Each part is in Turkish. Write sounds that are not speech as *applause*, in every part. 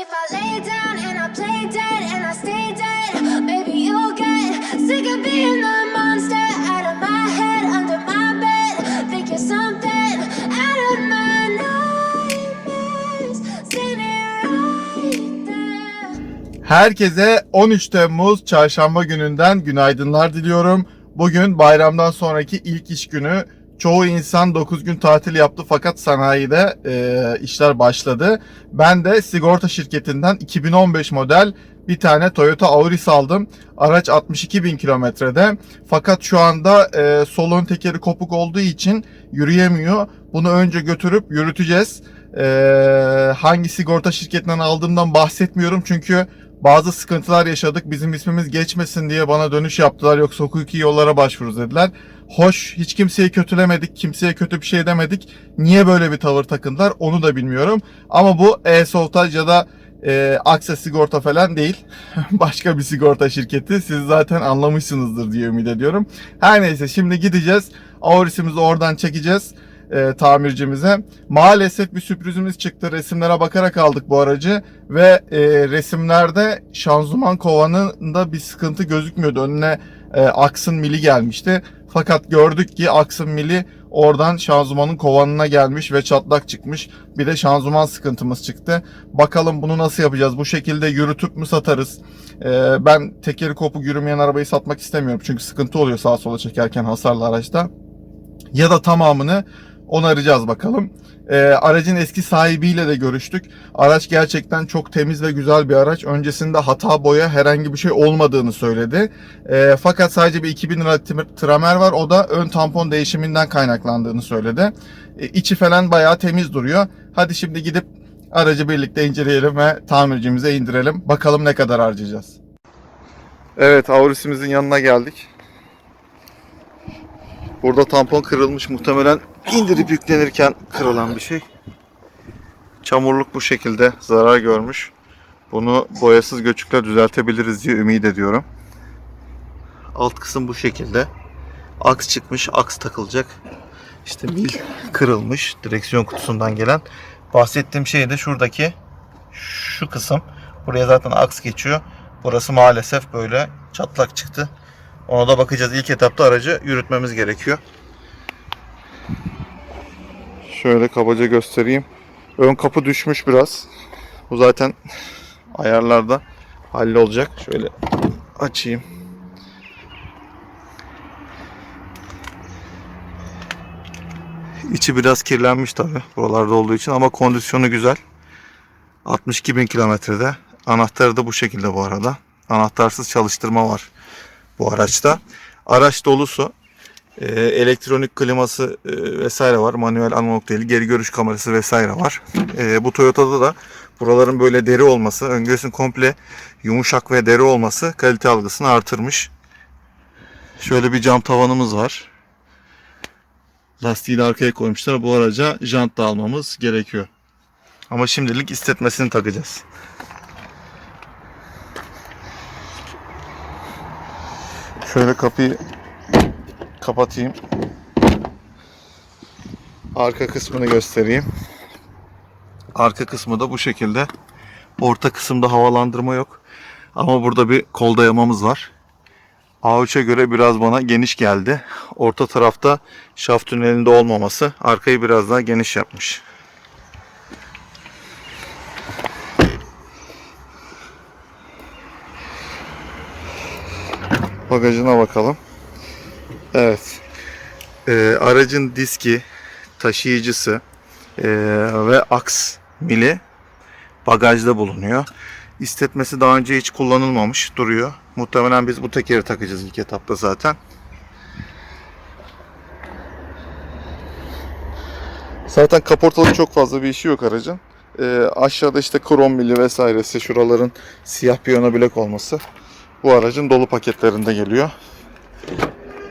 if I lay down and I play dead and I stay dead, maybe you'll get sick of being the monster out of my head, under my bed. Think you're something out of my nightmares. İt right there. Herkese 13 Temmuz çarşamba gününden günaydınlar diliyorum. Bugün bayramdan sonraki ilk iş günü. Çoğu insan 9 gün tatil yaptı fakat sanayide e, işler başladı. Ben de sigorta şirketinden 2015 model bir tane Toyota Auris aldım. Araç 62 bin kilometrede. Fakat şu anda e, sol ön tekeri kopuk olduğu için yürüyemiyor. Bunu önce götürüp yürüteceğiz. E, hangi sigorta şirketinden aldığımdan bahsetmiyorum çünkü bazı sıkıntılar yaşadık. Bizim ismimiz geçmesin diye bana dönüş yaptılar. Yoksa hukuki yollara başvururuz dediler. Hoş, hiç kimseyi kötülemedik. Kimseye kötü bir şey demedik. Niye böyle bir tavır takındılar onu da bilmiyorum. Ama bu e-Soltaj ya da e, Aksa Sigorta falan değil. *laughs* Başka bir sigorta şirketi. Siz zaten anlamışsınızdır diye ümit ediyorum. Her neyse şimdi gideceğiz. Auris'imizi oradan çekeceğiz e, tamircimize. Maalesef bir sürprizimiz çıktı. Resimlere bakarak aldık bu aracı ve e, resimlerde şanzıman kovanında bir sıkıntı gözükmüyordu. Önüne e, aksın mili gelmişti. Fakat gördük ki aksın mili oradan şanzımanın kovanına gelmiş ve çatlak çıkmış. Bir de şanzıman sıkıntımız çıktı. Bakalım bunu nasıl yapacağız? Bu şekilde yürütüp mü satarız? E, ben tekeri kopuk yürümeyen arabayı satmak istemiyorum. Çünkü sıkıntı oluyor sağa sola çekerken hasarlı araçta. Ya da tamamını onaracağız bakalım. Ee, aracın eski sahibiyle de görüştük. Araç gerçekten çok temiz ve güzel bir araç. Öncesinde hata boya herhangi bir şey olmadığını söyledi. Ee, fakat sadece bir 2000 lira tramer var. O da ön tampon değişiminden kaynaklandığını söyledi. Ee, içi falan bayağı temiz duruyor. Hadi şimdi gidip aracı birlikte inceleyelim ve tamircimize indirelim. Bakalım ne kadar harcayacağız. Evet, Auris'imizin yanına geldik. Burada tampon kırılmış muhtemelen indirip yüklenirken kırılan bir şey. Çamurluk bu şekilde zarar görmüş. Bunu boyasız göçükle düzeltebiliriz diye ümit ediyorum. Alt kısım bu şekilde. Aks çıkmış, aks takılacak. İşte mil kırılmış direksiyon kutusundan gelen. Bahsettiğim şey de şuradaki şu kısım. Buraya zaten aks geçiyor. Burası maalesef böyle çatlak çıktı. Ona da bakacağız. İlk etapta aracı yürütmemiz gerekiyor. Şöyle kabaca göstereyim. Ön kapı düşmüş biraz. Bu zaten ayarlarda hallolacak. Şöyle açayım. İçi biraz kirlenmiş tabi buralarda olduğu için ama kondisyonu güzel. 62 bin kilometrede. Anahtarı da bu şekilde bu arada. Anahtarsız çalıştırma var bu araçta. Araç dolusu. Ee, elektronik kliması e, vesaire var. Manuel analog değil. Geri görüş kamerası vesaire var. Ee, bu Toyota'da da buraların böyle deri olması, ön göğsün komple yumuşak ve deri olması kalite algısını artırmış. Şöyle bir cam tavanımız var. Lastiği de arkaya koymuşlar. Bu araca jant da almamız gerekiyor. Ama şimdilik istetmesini takacağız. Şöyle kapıyı kapatayım. Arka kısmını göstereyim. Arka kısmı da bu şekilde. Orta kısımda havalandırma yok. Ama burada bir kol dayamamız var. A3'e göre biraz bana geniş geldi. Orta tarafta şaft tünelinde olmaması arkayı biraz daha geniş yapmış. Bagajına bakalım. Evet. Ee, aracın diski, taşıyıcısı ee, ve aks mili bagajda bulunuyor. İstetmesi daha önce hiç kullanılmamış duruyor. Muhtemelen biz bu tekeri takacağız ilk etapta zaten. Zaten kaportalı çok fazla bir işi yok aracın. Ee, aşağıda işte krom mili vesairesi şuraların siyah piyano bilek olması bu aracın dolu paketlerinde geliyor.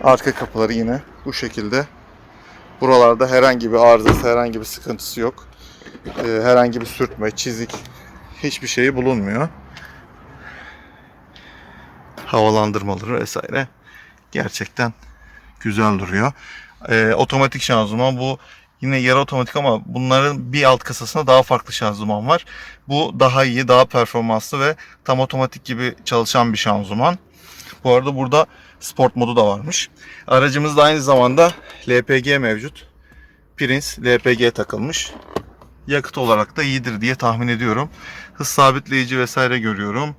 Arka kapıları yine bu şekilde. Buralarda herhangi bir arızası, herhangi bir sıkıntısı yok. Ee, herhangi bir sürtme, çizik hiçbir şeyi bulunmuyor. Havalandırmaları vesaire gerçekten güzel duruyor. Ee, otomatik şanzıman bu Yine yarı otomatik ama bunların bir alt kasasında daha farklı şanzıman var. Bu daha iyi, daha performanslı ve tam otomatik gibi çalışan bir şanzıman. Bu arada burada sport modu da varmış. Aracımızda aynı zamanda LPG mevcut. Prince LPG takılmış. Yakıt olarak da iyidir diye tahmin ediyorum. Hız sabitleyici vesaire görüyorum.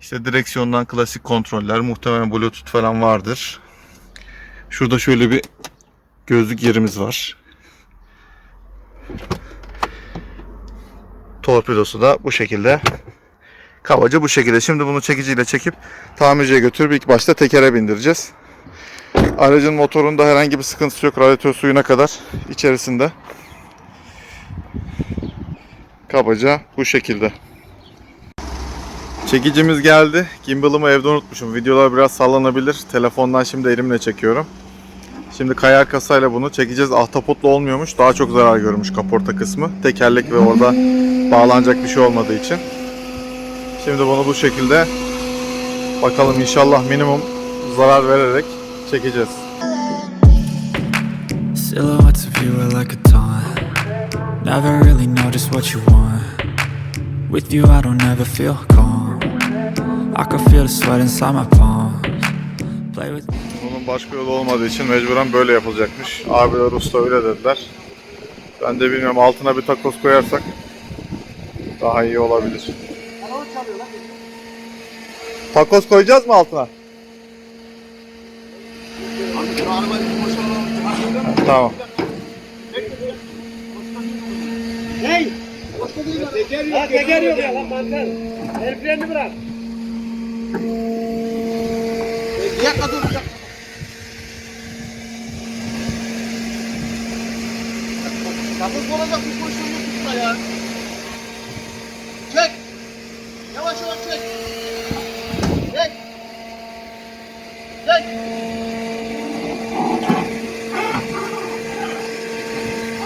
İşte direksiyondan klasik kontroller, muhtemelen bluetooth falan vardır. Şurada şöyle bir gözlük yerimiz var. Torpidosu da bu şekilde. Kabaca bu şekilde. Şimdi bunu çekiciyle çekip tamirciye götürüp ilk başta tekere bindireceğiz. Aracın motorunda herhangi bir sıkıntısı yok. Radyatör suyuna kadar içerisinde. Kabaca bu şekilde. Çekicimiz geldi. Gimbal'ımı evde unutmuşum. Videolar biraz sallanabilir. Telefondan şimdi elimle çekiyorum. Şimdi kayar kasayla bunu çekeceğiz. Ahtapotlu olmuyormuş. Daha çok zarar görmüş kaporta kısmı. Tekerlek ve orada bağlanacak bir şey olmadığı için. Şimdi bunu bu şekilde bakalım inşallah minimum zarar vererek çekeceğiz. Silhouettes of you are like a taunt. Never really know just what you want. With you, I don't ever feel calm. I can feel the sweat inside my palms. Play with. Bunun başka yolu olmadığı için mecburen böyle yapılacakmış. Abiler usta öyle dediler. Ben de bilmiyorum altına bir takoz koyarsak daha iyi olabilir. Takoz koyacağız mı altına? Tamam. Ha teker yok ya lan mantar. El freni bırak. Dakika dur. dakika. Kapız olacak bir pozisyon yok ya. Çek. Yavaş yavaş. Çek. Çek.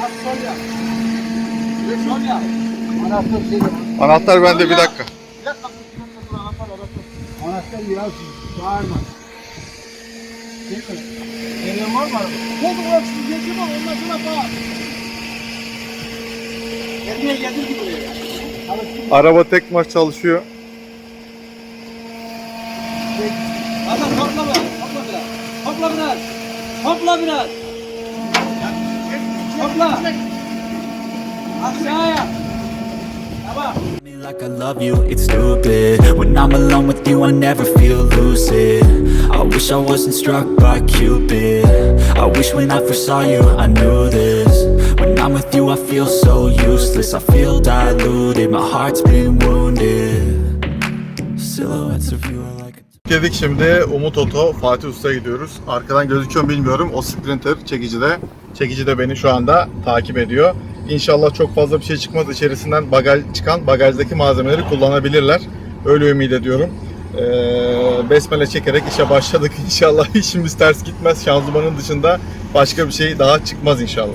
Az sol yap. Bir sol yap. Anahtar şey. Anahtar bende bir dakika. Bir dakika. anahtar, anahtar. Anahtar biraz bağırma. Elin var mı? Oldu bırak şimdi var ondan sonra bağır. Gelmeye getir gibi buraya. Araba tek marş çalışıyor. Adam topla biraz. Topla biraz. Topla biraz. Topla biraz. Topla. Aşağıya. Tamam. like I love you, it's stupid When I'm alone with you, I never feel lucid I wish I wasn't struck by Cupid I wish when I first saw you, I knew this When I'm with you, I feel so useless I feel diluted, my heart's been wounded Silhouettes of you are like a Dedik şimdi Umut Oto Fatih Usta'ya gidiyoruz. Arkadan gözüküyor mu bilmiyorum. O Sprinter çekici de çekici de beni şu anda takip ediyor. İnşallah çok fazla bir şey çıkmaz. İçerisinden bagaj çıkan bagajdaki malzemeleri kullanabilirler. Öyle ümit ediyorum. Ee, besmele çekerek işe başladık. *laughs* İnşallah işimiz ters gitmez. Şanzımanın dışında başka bir şey daha çıkmaz inşallah.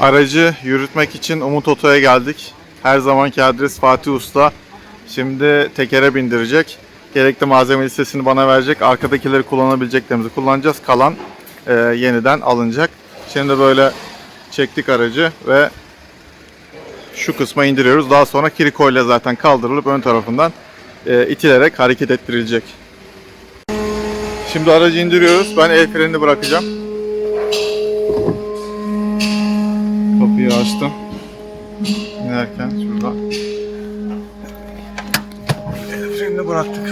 Aracı yürütmek için Umut Oto'ya geldik. Her zamanki adres Fatih Usta. Şimdi tekere bindirecek. Gerekli malzeme listesini bana verecek. Arkadakileri kullanabileceklerimizi kullanacağız. Kalan e, yeniden alınacak. Şimdi böyle çektik aracı ve şu kısma indiriyoruz. Daha sonra kiriko ile zaten kaldırılıp ön tarafından e, itilerek hareket ettirilecek. Şimdi aracı indiriyoruz. Ben el frenini bırakacağım. Kapıyı açtım. İnerken şurada. El frenini bıraktık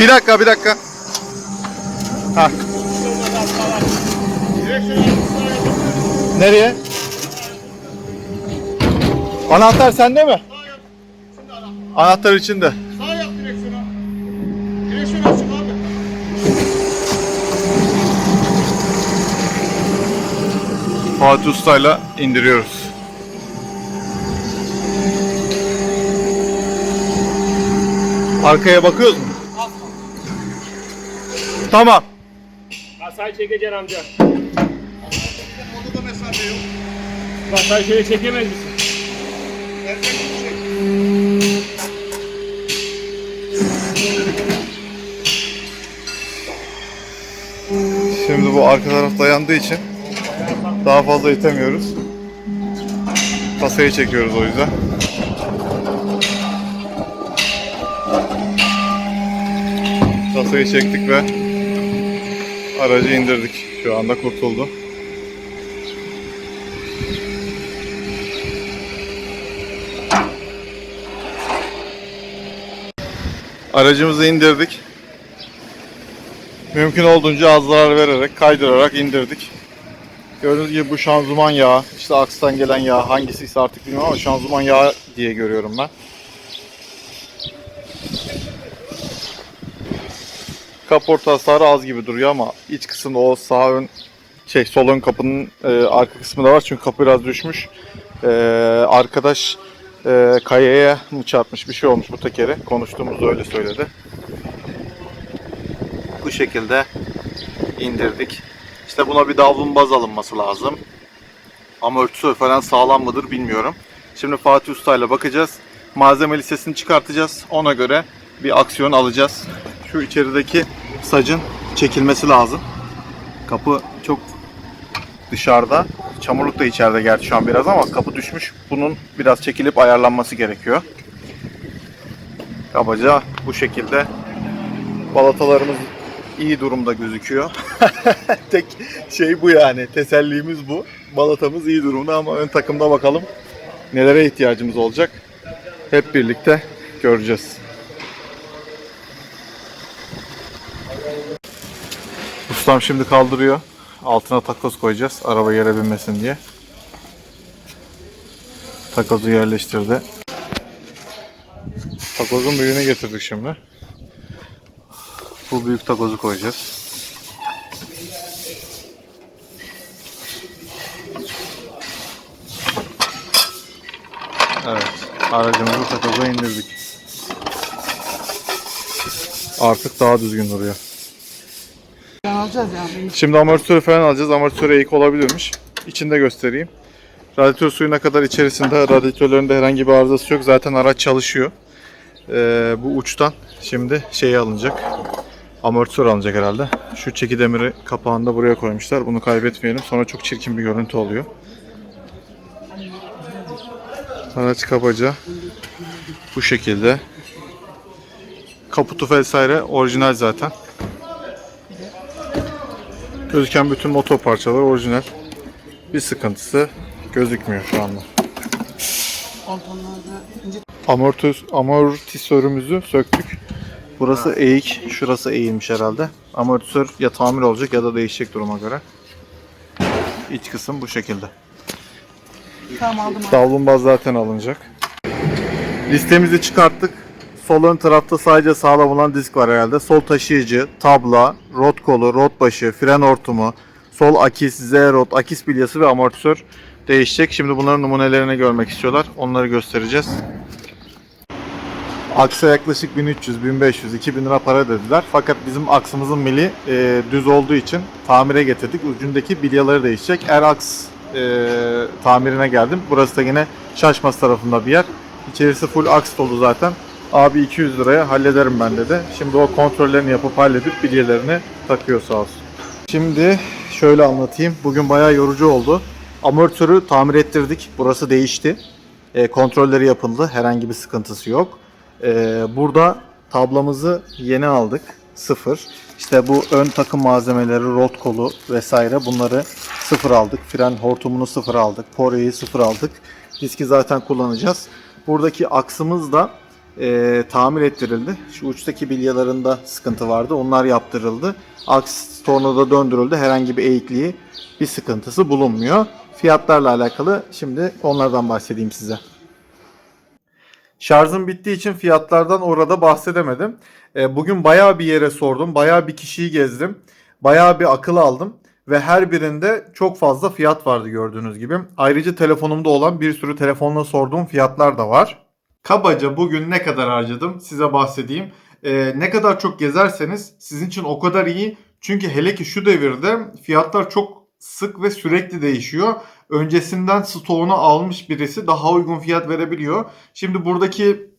Bir dakika, bir dakika. Ha. Nereye? Anahtar sende mi? Anahtar içinde. Sağ yap direksiyonu. Direksiyon açık abi. Fatih Usta'yla indiriyoruz. Arkaya bakıyoruz mu? Tamam. Kasayı çekeceksin amca. Orada da mesafe yok. Kasayı şöyle çekemez misin? Şimdi bu arka taraf dayandığı için daha fazla itemiyoruz. Kasayı çekiyoruz o yüzden. Kasayı çektik ve aracı indirdik. Şu anda kurtuldu. Aracımızı indirdik. Mümkün olduğunca az zarar vererek, kaydırarak indirdik. Gördüğünüz gibi bu şanzıman yağı, işte akstan gelen yağ hangisiyse artık bilmiyorum ama şanzıman yağı diye görüyorum ben. Kaporta hasarı az gibi duruyor ama iç kısımda o sağ ön şey sol ön kapının e, arka kısmı da var çünkü kapı biraz düşmüş. E, arkadaş e, kayaya mı çarpmış bir şey olmuş bu tekeri. Konuştuğumuzda öyle söyledi. Bu şekilde indirdik. İşte buna bir davlun baz alınması lazım. Amortisör falan sağlam mıdır bilmiyorum. Şimdi Fatih Usta ile bakacağız. Malzeme listesini çıkartacağız. Ona göre bir aksiyon alacağız. Şu içerideki sacın çekilmesi lazım. Kapı çok dışarıda. Çamurluk da içeride gerçi şu an biraz ama kapı düşmüş. Bunun biraz çekilip ayarlanması gerekiyor. Kabaca bu şekilde balatalarımız iyi durumda gözüküyor. *laughs* Tek şey bu yani. Tesellimiz bu. Balatamız iyi durumda ama ön takımda bakalım nelere ihtiyacımız olacak. Hep birlikte göreceğiz. Ustam şimdi kaldırıyor. Altına takoz koyacağız. Araba yere binmesin diye. Takozu yerleştirdi. Takozun büyüğünü getirdik şimdi. Bu büyük takozu koyacağız. Evet. Aracımızı takoza indirdik. Artık daha düzgün duruyor. Alacağız yani. Şimdi amortisörü falan alacağız. Amortisör eğik olabilirmiş. İçinde göstereyim. Radyatör suyuna kadar içerisinde radyatörlerinde herhangi bir arızası yok. Zaten araç çalışıyor. Ee, bu uçtan şimdi şey alınacak. Amortisör alınacak herhalde. Şu çeki demiri kapağını buraya koymuşlar. Bunu kaybetmeyelim. Sonra çok çirkin bir görüntü oluyor. Araç kabaca bu şekilde. Kaputu vesaire orijinal zaten. Gözüken bütün motor parçaları orijinal. Bir sıkıntısı gözükmüyor şu anda. Amortis, amortisörümüzü söktük. Burası eğik, şurası eğilmiş herhalde. Amortisör ya tamir olacak ya da değişecek duruma göre. İç kısım bu şekilde. tam aldım. Davlumbaz zaten alınacak. Listemizi çıkarttık. Sol tarafta sadece sağlam olan disk var herhalde. Sol taşıyıcı, tabla, rot kolu, rot başı, fren hortumu, sol akis, Z rot, akis bilyası ve amortisör değişecek. Şimdi bunların numunelerini görmek istiyorlar. Onları göstereceğiz. Aksa yaklaşık 1300, 1500, 2000 lira para dediler. Fakat bizim aksımızın mili e, düz olduğu için tamire getirdik. Ucundaki bilyaları değişecek. Er aks e, tamirine geldim. Burası da yine Şaşmaz tarafında bir yer. İçerisi full aks dolu zaten. Abi 200 liraya hallederim ben dedi. Şimdi o kontrollerini yapıp halledip bilyelerini takıyor sağ olsun. Şimdi şöyle anlatayım. Bugün bayağı yorucu oldu. Amortisörü tamir ettirdik. Burası değişti. E, kontrolleri yapıldı. Herhangi bir sıkıntısı yok. E, burada tablamızı yeni aldık. Sıfır. İşte bu ön takım malzemeleri, rot kolu vesaire bunları sıfır aldık. Fren hortumunu sıfır aldık. Poreyi sıfır aldık. Diski zaten kullanacağız. Buradaki aksımız da e, tamir ettirildi. Şu uçtaki bilyalarında sıkıntı vardı. Onlar yaptırıldı. Aks tornada döndürüldü. Herhangi bir eğikliği, bir sıkıntısı bulunmuyor. Fiyatlarla alakalı şimdi onlardan bahsedeyim size. Şarjım bittiği için fiyatlardan orada bahsedemedim. E, Bugün bayağı bir yere sordum. Bayağı bir kişiyi gezdim. Bayağı bir akıl aldım. Ve her birinde çok fazla fiyat vardı gördüğünüz gibi. Ayrıca telefonumda olan bir sürü telefonla sorduğum fiyatlar da var. Kabaca bugün ne kadar harcadım size bahsedeyim. E, ne kadar çok gezerseniz sizin için o kadar iyi. Çünkü hele ki şu devirde fiyatlar çok sık ve sürekli değişiyor. öncesinden stoğunu almış birisi daha uygun fiyat verebiliyor. Şimdi buradaki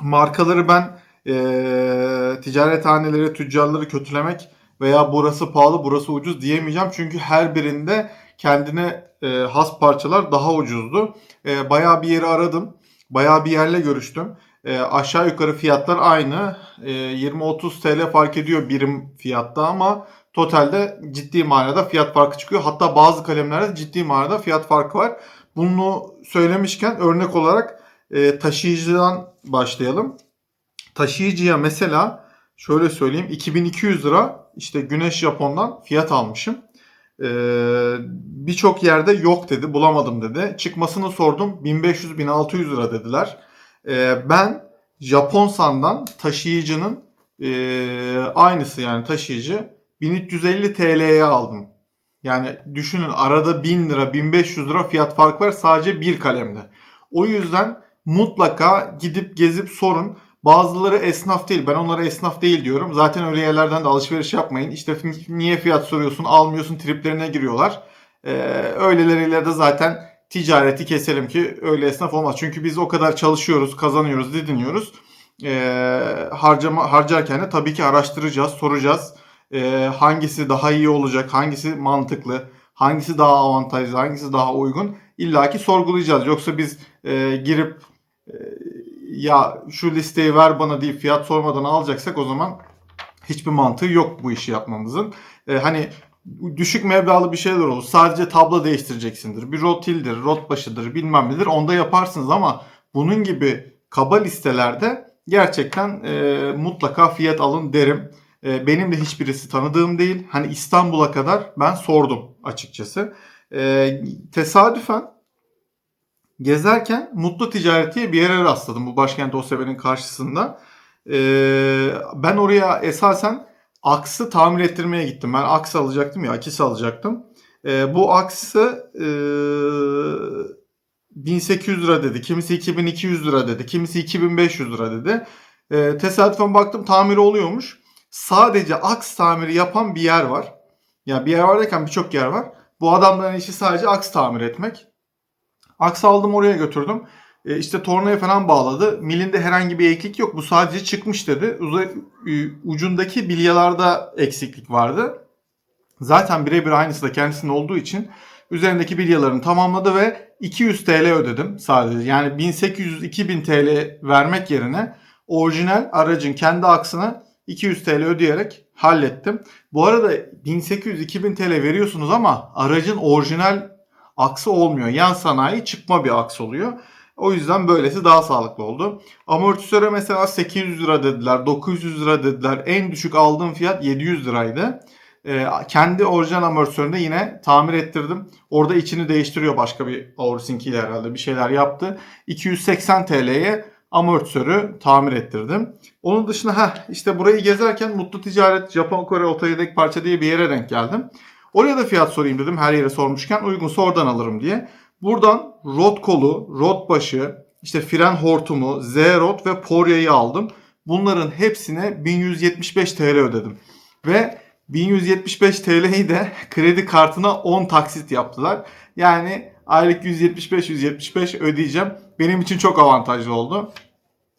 markaları ben eee ticarethaneleri, tüccarları kötülemek veya burası pahalı, burası ucuz diyemeyeceğim. Çünkü her birinde kendine e, has parçalar daha ucuzdu. E, bayağı bir yeri aradım. Bayağı bir yerle görüştüm. E, aşağı yukarı fiyatlar aynı. E, 20-30 TL fark ediyor birim fiyatta ama totalde ciddi manada fiyat farkı çıkıyor. Hatta bazı kalemlerde ciddi manada fiyat farkı var. Bunu söylemişken örnek olarak e, taşıyıcıdan başlayalım. Taşıyıcıya mesela şöyle söyleyeyim 2200 lira işte Güneş Japon'dan fiyat almışım. Ee, Birçok yerde yok dedi bulamadım dedi. Çıkmasını sordum 1500-1600 lira dediler. Ee, ben Japonsan'dan taşıyıcının aynısı yani taşıyıcı 1350 TL'ye aldım. Yani düşünün arada 1000 lira 1500 lira fiyat farkı var sadece bir kalemde. O yüzden mutlaka gidip gezip sorun. Bazıları esnaf değil. Ben onlara esnaf değil diyorum. Zaten öyle yerlerden de alışveriş yapmayın. İşte niye fiyat soruyorsun, almıyorsun triplerine giriyorlar. Ee, öyleleriyle de zaten ticareti keselim ki öyle esnaf olmaz. Çünkü biz o kadar çalışıyoruz, kazanıyoruz, didiniyoruz. Ee, harcama harcarken de tabii ki araştıracağız, soracağız. Ee, hangisi daha iyi olacak, hangisi mantıklı, hangisi daha avantajlı, hangisi daha uygun. İlla ki sorgulayacağız. Yoksa biz e, girip e, ya şu listeyi ver bana deyip fiyat sormadan alacaksak o zaman hiçbir mantığı yok bu işi yapmamızın. Ee, hani düşük meblağlı bir şeyler olur. Sadece tablo değiştireceksindir. Bir rotildir, rot başıdır, bilmem nedir. Onda yaparsınız ama bunun gibi kaba listelerde gerçekten e, mutlaka fiyat alın derim. E, benim de hiçbirisi tanıdığım değil. Hani İstanbul'a kadar ben sordum açıkçası. E, tesadüfen gezerken Mutlu Ticaret diye bir yere rastladım bu başkent OSB'nin karşısında. Ee, ben oraya esasen aksı tamir ettirmeye gittim. Ben aks alacaktım ya, akis alacaktım. Ee, bu aksı e, 1800 lira dedi, kimisi 2200 lira dedi, kimisi 2500 lira dedi. Ee, tesadüfen baktım tamiri oluyormuş. Sadece aks tamiri yapan bir yer var. Ya yani bir yer var derken birçok yer var. Bu adamların işi sadece aks tamir etmek. Aks aldım oraya götürdüm. E, işte tornaya falan bağladı. Milinde herhangi bir eklik yok. Bu sadece çıkmış dedi. Uzay, e, ucundaki bilyalarda eksiklik vardı. Zaten birebir aynısı da kendisinin olduğu için üzerindeki bilyalarını tamamladı ve 200 TL ödedim sadece. Yani 1800-2000 TL vermek yerine orijinal aracın kendi aksını 200 TL ödeyerek hallettim. Bu arada 1800-2000 TL veriyorsunuz ama aracın orijinal aksı olmuyor. Yan sanayi çıkma bir aks oluyor. O yüzden böylesi daha sağlıklı oldu. Amortisöre mesela 800 lira dediler, 900 lira dediler. En düşük aldığım fiyat 700 liraydı. Ee, kendi orijinal amortisöründe yine tamir ettirdim. Orada içini değiştiriyor başka bir Aurisink ile herhalde bir şeyler yaptı. 280 TL'ye amortisörü tamir ettirdim. Onun dışında ha işte burayı gezerken Mutlu Ticaret Japon Kore Otoyedek Parça diye bir yere denk geldim. Oraya da fiyat sorayım dedim her yere sormuşken uygunsa oradan alırım diye. Buradan rot kolu, rot başı, işte fren hortumu, Z rot ve poryayı aldım. Bunların hepsine 1175 TL ödedim. Ve 1175 TL'yi de *laughs* kredi kartına 10 taksit yaptılar. Yani aylık 175-175 ödeyeceğim. Benim için çok avantajlı oldu.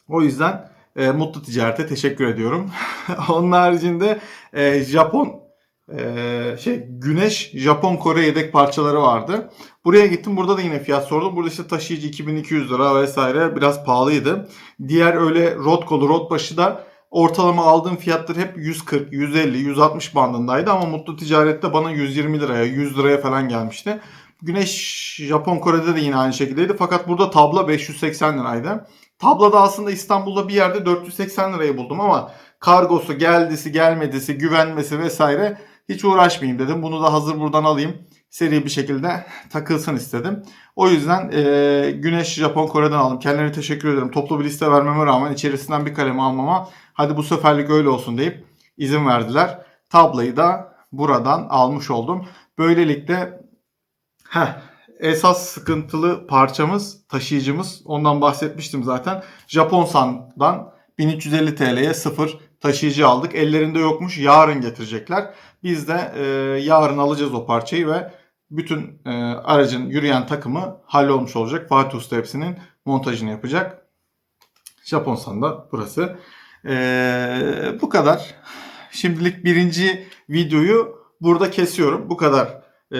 O yüzden e, Mutlu Ticaret'e teşekkür ediyorum. *laughs* Onun haricinde e, Japon ee, şey Güneş Japon Kore yedek parçaları vardı. Buraya gittim. Burada da yine fiyat sordum. Burada işte taşıyıcı 2200 lira vesaire biraz pahalıydı. Diğer öyle rot kolu, rot başı da ortalama aldığım fiyatlar hep 140, 150, 160 bandındaydı ama Mutlu Ticaret'te bana 120 liraya, 100 liraya falan gelmişti. Güneş Japon Kore'de de yine aynı şekildeydi. Fakat burada tabla 580 liraydı. Tablada aslında İstanbul'da bir yerde 480 lirayı buldum ama kargosu, geldisi, gelmedisi, güvenmesi vesaire hiç uğraşmayayım dedim. Bunu da hazır buradan alayım. Seri bir şekilde takılsın istedim. O yüzden e, Güneş Japon Kore'den aldım. Kendilerine teşekkür ederim. Toplu bir liste vermeme rağmen içerisinden bir kalemi almama hadi bu seferlik öyle olsun deyip izin verdiler. Tablayı da buradan almış oldum. Böylelikle heh, esas sıkıntılı parçamız, taşıyıcımız ondan bahsetmiştim zaten. Japonsan'dan 1350 TL'ye sıfır taşıyıcı aldık. Ellerinde yokmuş. Yarın getirecekler. Biz de e, yarın alacağız o parçayı ve bütün e, aracın yürüyen takımı hallolmuş olacak. Fatih Usta hepsinin montajını yapacak. Japon sanda burası. Ee, bu kadar. Şimdilik birinci videoyu burada kesiyorum. Bu kadar ee,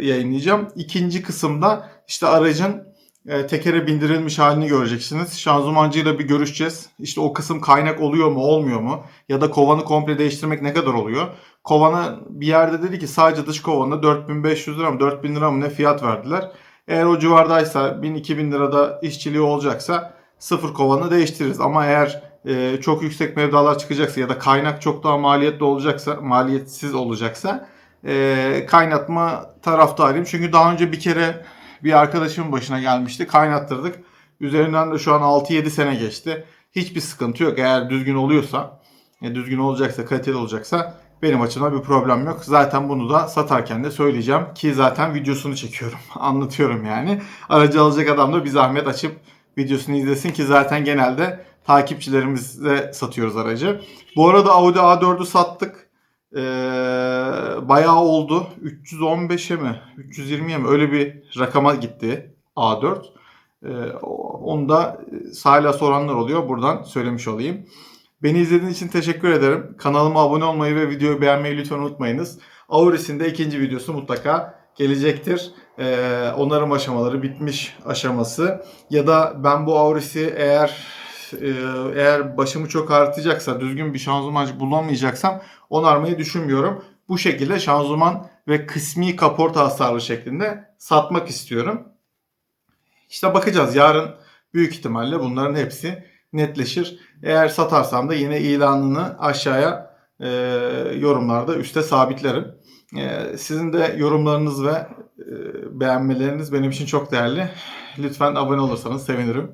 yayınlayacağım. İkinci kısımda işte aracın e, tekere bindirilmiş halini göreceksiniz. Şanzımancıyla bir görüşeceğiz. İşte o kısım kaynak oluyor mu olmuyor mu? Ya da kovanı komple değiştirmek ne kadar oluyor? Kovanı bir yerde dedi ki sadece dış kovanına 4500 lira mı 4000 lira mı ne fiyat verdiler. Eğer o civardaysa 1000-2000 lirada işçiliği olacaksa sıfır kovanı değiştiririz. Ama eğer e, çok yüksek mevdalar çıkacaksa ya da kaynak çok daha maliyetli olacaksa, maliyetsiz olacaksa e, kaynatma taraftarıyım. Çünkü daha önce bir kere bir arkadaşımın başına gelmişti. Kaynattırdık. Üzerinden de şu an 6-7 sene geçti. Hiçbir sıkıntı yok. Eğer düzgün oluyorsa, e, düzgün olacaksa, kaliteli olacaksa benim açımdan bir problem yok. Zaten bunu da satarken de söyleyeceğim ki zaten videosunu çekiyorum. *laughs* Anlatıyorum yani. Aracı alacak adam da bir zahmet açıp videosunu izlesin ki zaten genelde takipçilerimizle satıyoruz aracı. Bu arada Audi A4'ü sattık. Ee, bayağı oldu. 315'e mi? 320'ye mi? Öyle bir rakama gitti A4. Ee, onu da hala soranlar oluyor. Buradan söylemiş olayım. Beni izlediğiniz için teşekkür ederim. Kanalıma abone olmayı ve videoyu beğenmeyi lütfen unutmayınız. Auris'in de ikinci videosu mutlaka gelecektir. Ee, onarım aşamaları bitmiş aşaması ya da ben bu Auris'i eğer e, eğer başımı çok ağrıtacaksa düzgün bir şanzımancı bulamayacaksam onarmayı düşünmüyorum. Bu şekilde şanzıman ve kısmi kaporta hasarlı şeklinde satmak istiyorum. İşte bakacağız yarın büyük ihtimalle bunların hepsi netleşir. Eğer satarsam da yine ilanını aşağıya e, yorumlarda üste sabitlerim. E, sizin de yorumlarınız ve e, beğenmeleriniz benim için çok değerli. Lütfen abone olursanız sevinirim.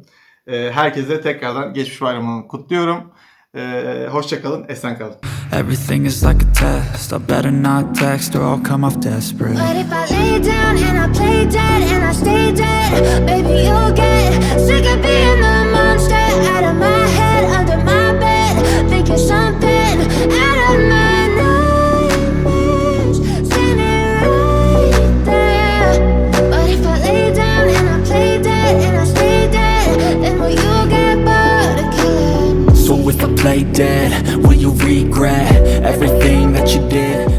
E, herkese tekrardan geçmiş bayramını kutluyorum. E, Hoşçakalın, esen kalın. Everything is like a test. I better not text or I'll come off desperate. But if I lay down and I play dead and I stay dead, baby, you'll get sick of being the lay dead, Will you regret everything that you did?